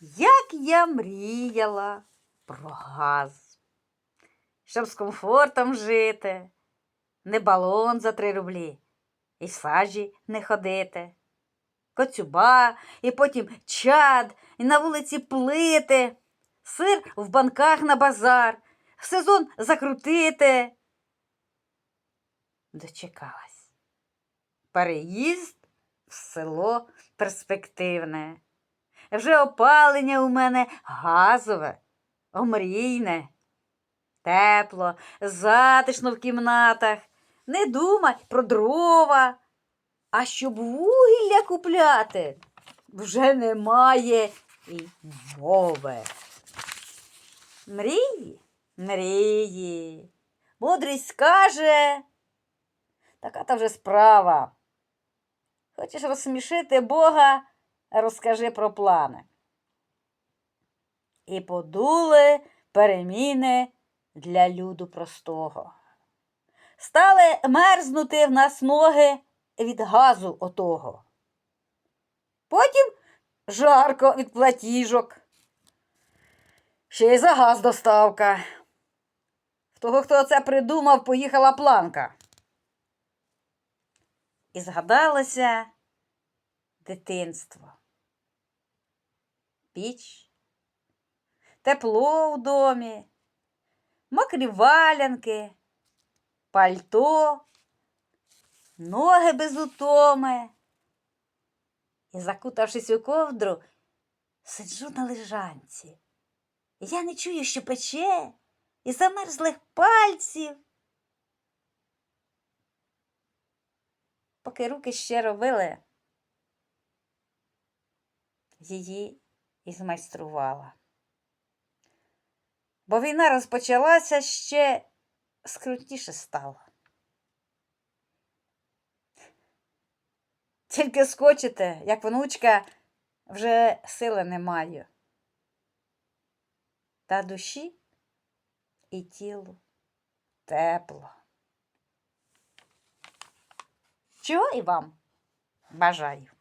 Як я мріяла про газ, щоб з комфортом жити, не балон за три рублі, і в сажі не ходити, коцюба, і потім чад, і на вулиці плити, сир в банках на базар, сезон закрутити. Дочекалась. Переїзд в село перспективне. Вже опалення у мене газове, омрійне, тепло, затишно в кімнатах. Не думай про дрова. А щоб вугілля купляти, вже немає і мови. Мрії, мрії. Мудрість скаже, така та вже справа. Хочеш розсмішити Бога, розкажи про плани. І подули переміни для люду простого. Стали мерзнути в нас ноги від газу отого. Потім жарко від платіжок. Ще й за газ доставка. В того, хто це придумав, поїхала планка. І згадалося дитинство. Піч, тепло у домі, мокрі валянки, пальто, ноги без утоми. І, закутавшись у ковдру, сиджу на лежанці. Я не чую, що пече, і замерзлих пальців. Поки руки ще робили, її і змайструвала. Бо війна розпочалася ще скрутніше стало. Тільки скочите, як внучка, вже сили не маю. Та душі і тілу тепло. Чого і вам бажаю.